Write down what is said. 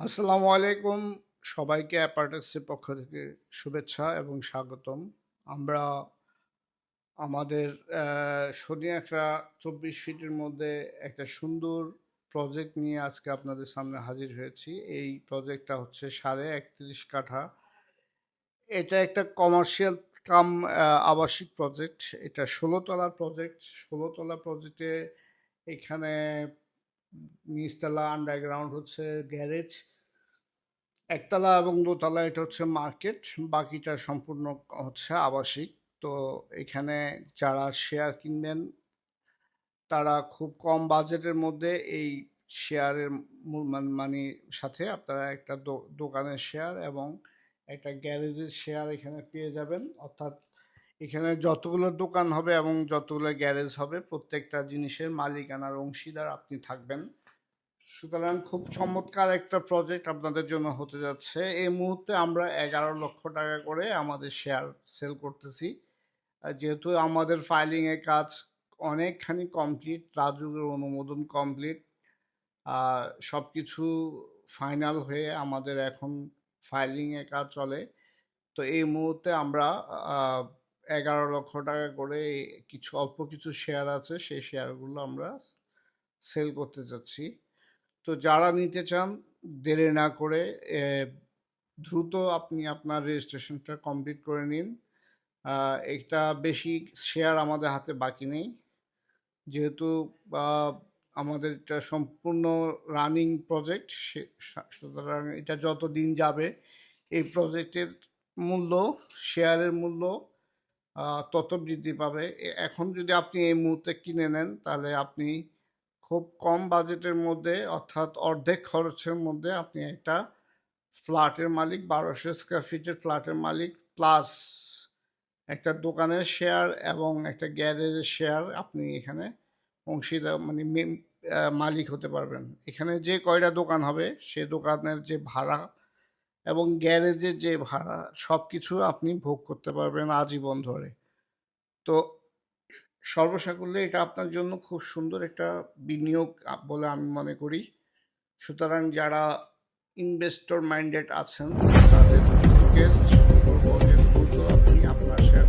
আসসালামু আলাইকুম। সবাইকে অ্যাপার্টেক্সের পক্ষ থেকে শুভেচ্ছা এবং স্বাগতম। আমরা আমাদের শনি একটা চব্বিশ ফিটের মধ্যে একটা সুন্দর প্রজেক্ট নিয়ে আজকে আপনাদের সামনে হাজির হয়েছি। এই প্রজেক্টটা হচ্ছে সাড়ে একত্রিশ কাঠা। এটা একটা কমার্শিয়াল কাম আবাসিক প্রজেক্ট এটা ষোলোতলা প্রজেক্ট ষোলোতলা প্রজেক্টে এখানে নিচতলা আন্ডারগ্রাউন্ড হচ্ছে গ্যারেজ একতলা এবং দোতলা, এটা হচ্ছে মার্কেট বাকিটা সম্পূর্ণ হচ্ছে আবাসিক। তো এখানে যারা শেয়ার কিনবেন, তারা খুব কম বাজেটের মধ্যে এই শেয়ারের মানে সাথে আপনারা একটা দোকানের শেয়ার এবং একটা গ্যারেজের শেয়ার এখানে পেয়ে যাবেন। অর্থাৎ এখানে যতগুলো দোকান হবে এবং যতগুলো গ্যারেজ হবে, প্রত্যেকটা জিনিসের মালিকানার অংশীদার আপনি থাকবেন। সুতরাং খুব চমৎকার একটা প্রজেক্ট আপনাদের জন্য হতে যাচ্ছে। এই মুহূর্তে আমরা এগারো লক্ষ টাকা করে আমাদের শেয়ার সেল করতেছি। যেহেতু আমাদের ফাইলিং এর কাজ অনেকখানি কমপ্লিট রাজুকের অনুমোদন কমপ্লিট সব কিছু ফাইনাল হয়ে আমাদের এখন ফাইলিং এর কাজ চলে। তো এই মুহূর্তে আমরা এগারো লক্ষ টাকা করে কিছু, অল্প কিছু শেয়ার আছে, সেই শেয়ারগুলো আমরা সেল করতে চাচ্ছি। তো যারা নিতে চান, দেরি না করে দ্রুত আপনি আপনার রেজিস্ট্রেশনটা কমপ্লিট করে নিন। এটা বেশি শেয়ার আমাদের হাতে বাকি নেই। যেহেতু আমাদের এটা সম্পূর্ণ রানিং প্রজেক্ট সুতরাং এটা যত দিন যাবে, এই প্রজেক্টের মূল্য শেয়ারের মূল্য তত বৃদ্ধি পাবে। এখন যদি আপনি এই মুহূর্তে কিনে নেন, তাহলে আপনি খুব কম বাজেটের মধ্যে, অর্থাৎ অর্ধেক খরচের মধ্যে আপনি একটা ফ্ল্যাটের মালিক, বারোশো স্কোয়ার ফিটের ফ্ল্যাটের মালিক প্লাস একটা দোকানের শেয়ার এবং একটা গ্যারেজের শেয়ার আপনি এখানে অংশীদার মানে মালিক হতে পারবেন। এখানে যে কয়টা দোকান হবে, সে দোকানের যে ভাড়া এবং গ্যারেজের যে ভাড়া সব কিছু আপনি ভোগ করতে পারবেন আজীবন ধরে। তো সর্বসাকুল্যে এটা আপনার জন্য খুব সুন্দর একটা বিনিয়োগ বলে আমি মনে করি। সুতরাং যারা ইনভেস্টর মাইন্ডেড আছেন, তাদের রিকোয়েস্ট করব যে দ্রুত আপনি আপনার শেয়ার